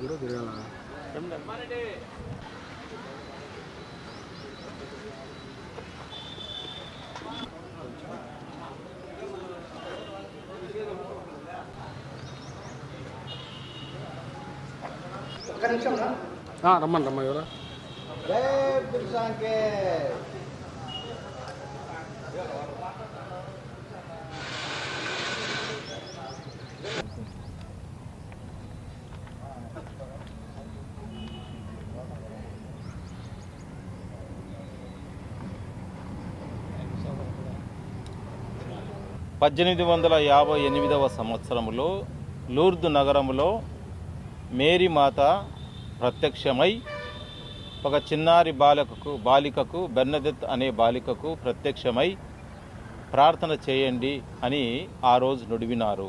కూడా తిరగాల ఒక్క నిమిషం రా. రమ్మని రమ్మ ఎవరా జై పద్దెనిమిది వందల యాభై ఎనిమిదవ సంవత్సరంలో లూర్దు నగరంలో మేరీమాత ప్రత్యక్షమై ఒక చిన్నారి బాలకకు బాలికకు బెర్నదెత్ అనే బాలికకు ప్రత్యక్షమై ప్రార్థన చేయండి అని ఆ రోజు నుడివినారు.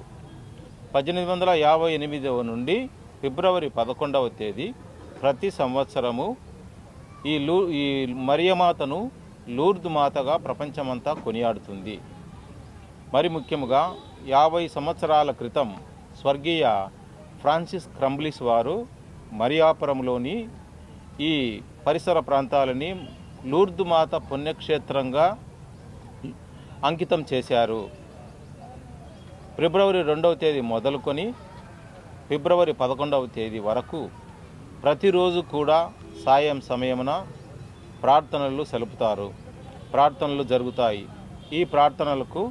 పద్దెనిమిది వందల యాభై ఎనిమిదవ నుండి ఫిబ్రవరి పదకొండవ తేదీ ప్రతి సంవత్సరము ఈ లూ ఈ మరియమాతను లూర్దు మాతగా ప్రపంచమంతా కొనియాడుతుంది. మరి ముఖ్యముగా యాభై సంవత్సరాల క్రితం స్వర్గీయ ఫ్రాన్సిస్ క్రంబ్లిస్ వారు మరియాపురంలోని ఈ పరిసర ప్రాంతాలని లూర్దుమాత పుణ్యక్షేత్రంగా అంకితం చేశారు. ఫిబ్రవరి రెండవ తేదీ మొదలుకొని ఫిబ్రవరి పదకొండవ తేదీ వరకు ప్రతిరోజు కూడా సాయం సమయమున ప్రార్థనలు సెలుపుతారు. ప్రార్థనలు జరుగుతాయి. ఈ ప్రార్థనలకు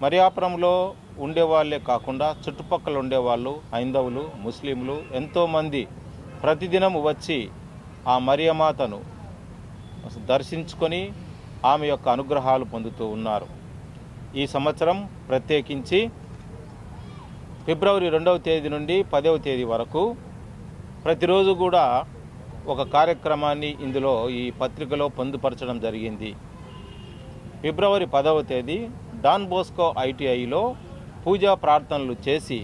మరియాపురంలో ఉండేవాళ్ళే కాకుండా చుట్టుపక్కల ఉండేవాళ్ళు హైందవులు ముస్లింలు ఎంతోమంది ప్రతిదినం వచ్చి ఆ మరియమాతను దర్శించుకొని ఆమె యొక్క అనుగ్రహాలు పొందుతూ ఉన్నారు. ఈ సంవత్సరం ప్రత్యేకించి ఫిబ్రవరి రెండవ తేదీ నుండి పదవ తేదీ వరకు ప్రతిరోజు కూడా ఒక కార్యక్రమాన్ని ఇందులో ఈ పత్రికలో పొందుపరచడం జరిగింది. ఫిబ్రవరి పదవ తేదీ డాన్ బోస్కో ఐటీఐలో పూజా ప్రార్థనలు చేసి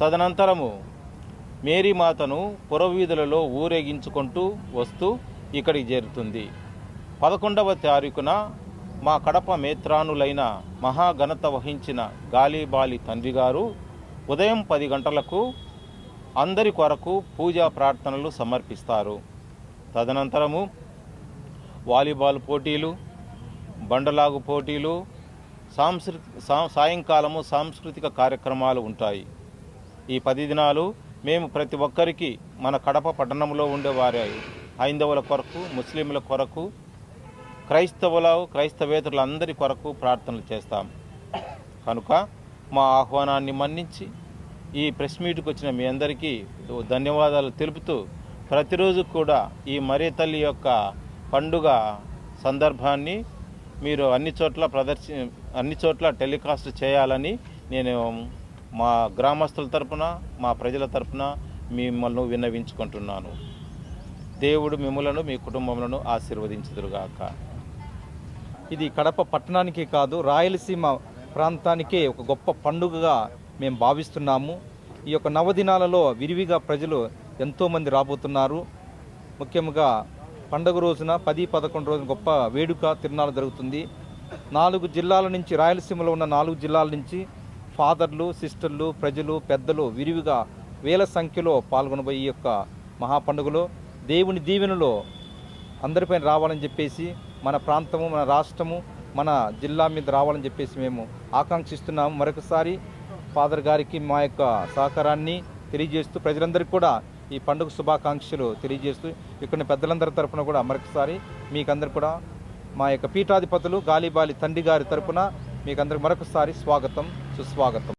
తదనంతరము మేరీమాతను పురవీధులలో ఊరేగించుకుంటూ వస్తూ ఇక్కడికి చేరుతుంది. పదకొండవ తారీఖున మా కడప మేత్రానులైన మహాఘనత వహించిన గాలిబాలి తండ్రి గారు ఉదయం పది గంటలకు అందరి కొరకు పూజా ప్రార్థనలు సమర్పిస్తారు. తదనంతరము వాలీబాల్ పోటీలు బండలాగు పోటీలు సాంస్కృ సాయంకాలము సాంస్కృతిక కార్యక్రమాలు ఉంటాయి. ఈ పది దినాలు మేము ప్రతి ఒక్కరికి మన కడప పట్టణంలో ఉండేవారే. హైందవుల కొరకు ముస్లింల కొరకు క్రైస్తవుల క్రైస్తవేతరులందరి కొరకు ప్రార్థనలు చేస్తాం. కనుక మా ఆహ్వానాన్ని మన్నించి ఈ ప్రెస్ మీట్కి వచ్చిన మీ అందరికీ ధన్యవాదాలు తెలుపుతూ ప్రతిరోజు కూడా ఈ మరే తల్లి యొక్క పండుగ సందర్భాన్ని మీరు అన్ని చోట్ల ప్రదర్శి అన్ని చోట్ల టెలికాస్ట్ చేయాలని నేను మా గ్రామస్తుల తరపున మా ప్రజల తరపున మిమ్మల్ని విన్నవించుకుంటున్నాను. దేవుడు మిమ్మలను మీ కుటుంబములను ఆశీర్వదించుదురుగాక. ఇది కడప పట్టణానికి కాదు రాయలసీమ ప్రాంతానికే ఒక గొప్ప పండుగగా మేము భావిస్తున్నాము. ఈ యొక్క నవదినాలలో విరివిగా ప్రజలు ఎంతోమంది రాబోతున్నారు. ముఖ్యంగా పండుగ రోజున పది పదకొండు రోజున గొప్ప వేడుక తిరునాళ్ళు జరుగుతుంది. నాలుగు జిల్లాల నుంచి రాయలసీమలో ఉన్న నాలుగు జిల్లాల నుంచి ఫాదర్లు సిస్టర్లు ప్రజలు పెద్దలు విరివిగా వేల సంఖ్యలో పాల్గొనబోయే ఈ యొక్క మహాపండుగలో దేవుని దీవెనలో అందరిపైన రావాలని చెప్పేసి మన ప్రాంతము మన రాష్ట్రము మన జిల్లా మీద రావాలని చెప్పేసి మేము ఆకాంక్షిస్తున్నాము మరొకసారి ఫాదర్ గారికి మా యొక్క సహకారాన్ని తెలియజేస్తూ ప్రజలందరికీ కూడా ఈ పండుగ శుభాకాంక్షలు తెలియజేస్తూ ఇక్కడ పెద్దలందరి తరపున కూడా మరొకసారి మీకందరు కూడా మా యొక్క పీఠాధిపతులు గాలిబాలి తండ్రి గారి తరపున మీకందరికి మరొకసారి స్వాగతం సుస్వాగతం.